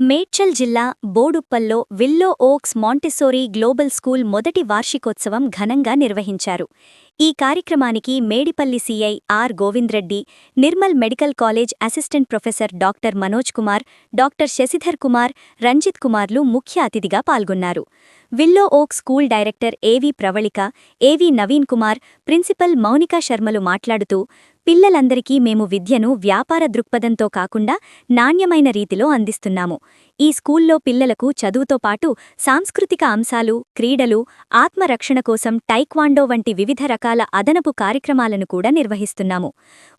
మేడ్చల్ జిల్లా బోడుప్పల్లో Willow Oaks Montessori global school మొదటి వార్షికోత్సవం ఘనంగా నిర్వహించారు. ఈ కార్యక్రమానికి Medipalli CI R Govindreddy Nirmal medical college assistant professor doctor Manoj Kumar doctor Shashidhar Kumar Ranjith కుమార్లు ముఖ్య అతిథిగా పాల్గొన్నారు. విల్లో ఓక్ school director AV Pravalika AV Naveen Kumar principal Mounika శర్మలు మాట్లాడుతూ పిల్లలందరికీ మేము విద్యను వ్యాపార దృక్పథంతో కాకుండా నాణ్యమైన రీతిలో అందిస్తున్నాము. ఈ స్కూల్లో పిల్లలకు చదువుతో పాటు సాంస్కృతిక అంశాలు క్రీడలు ఆత్మరక్షణ కోసం టైక్వాండో వంటి వివిధ రకాల అదనపు కార్యక్రమాలను కూడా నిర్వహిస్తున్నాము.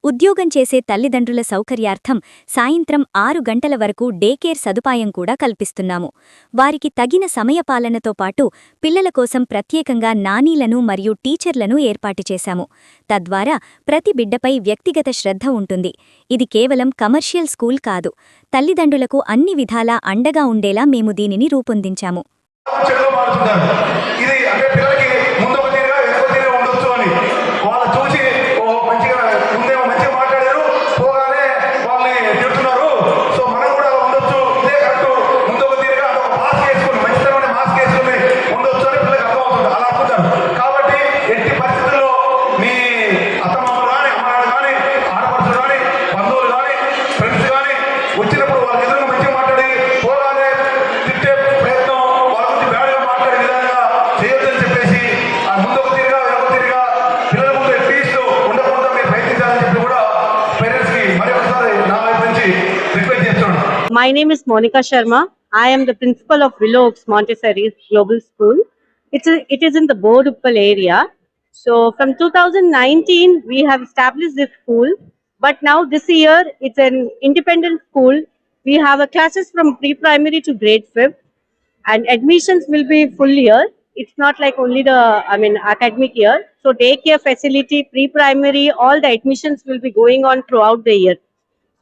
ఉద్యోగం చేసే తల్లిదండ్రుల సౌకర్యార్థం సాయంత్రం ఆరు గంటల వరకు డేకేర్ సదుపాయం కూడా కల్పిస్తున్నాము. వారికి తగిన సమయపాలనతో పాటు పిల్లల కోసం ప్రత్యేకంగా నానీలను మరియు టీచర్లను ఏర్పాటు చేశాము. తద్వారా ప్రతి బిడ్డపై వ్యక్తిగత శ్రద్ధ ఉంటుంది. ఇది కేవలం కమర్షియల్ స్కూల్ కాదు. తల్లిదండ్రులకు అన్ని విధాలా అండగా ఉండేలా మేము దీనిని రూపొందించాము. My name is Monica Sharma. I am the principal of Willow Oaks Montessori Global School. It's a, it is in the Boduppal area. So from 2019, we have established this school. But now this year, it's an independent school. We have a classes from pre-primary to grade fifth, and admissions will be full year. It's not like only the I mean academic year. So daycare facility, pre-primary, all the admissions will be going on throughout the year.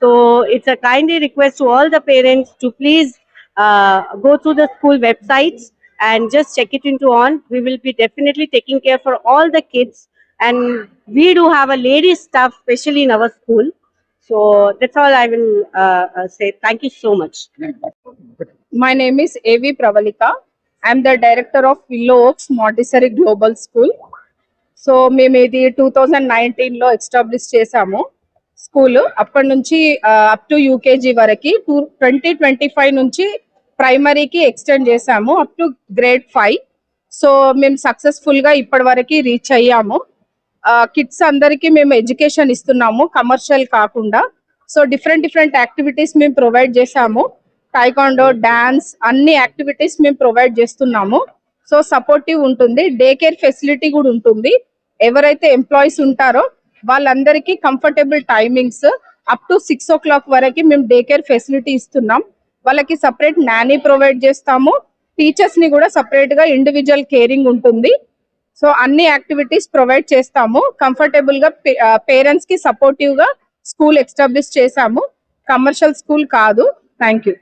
So it's a kindly request to all the parents to please uh, go through the school websites and just check it into on. We will be definitely taking care for all the kids, and we do have a lady staff, especially in our school. So that's all I will uh, uh, say. Thank you so much. My name is A.V. Pravalika. I am the director of Willow Oaks Montessori Global School. So మేము ఇది two thousand నైన్టీన్లో establish చేసాము School అప్పటి నుంచి up to UKG వరకు two twenty twenty five నుంచి ప్రైమరీకి extend చేసాము up to grade five so మేము సక్సెస్ఫుల్గా ఇప్పటి వరకు రీచ్ అయ్యాము. కిడ్స్ అందరికీ మేము ఎడ్యుకేషన్ ఇస్తున్నాము కమర్షియల్ కాకుండా. సో డిఫరెంట్ డిఫరెంట్ యాక్టివిటీస్ మేము ప్రొవైడ్ చేసాము టైకాండో డాన్స్ అన్ని యాక్టివిటీస్ మేము ప్రొవైడ్ చేస్తున్నాము. సో సపోర్టివ్ ఉంటుంది. డే కేర్ ఫెసిలిటీ కూడా ఉంటుంది. ఎవరైతే ఎంప్లాయీస్ ఉంటారో వాళ్ళందరికీ comfortable timings up to six o'clock వరకు మేము డే కేర్ ఫెసిలిటీ ఇస్తున్నాం. వాళ్ళకి సపరేట్ నానీ ప్రొవైడ్ చేస్తాము. టీచర్స్ని కూడా సపరేట్గా ఇండివిజువల్ కేరింగ్ ఉంటుంది. సో అన్ని యాక్టివిటీస్ ప్రొవైడ్ చేస్తాము. కంఫర్టబుల్గా పేరెంట్స్ uh, కి సపోర్టివ్గా స్కూల్ ఎస్టాబ్లిష్ చేశాము. కమర్షియల్ స్కూల్ కాదు. Thank you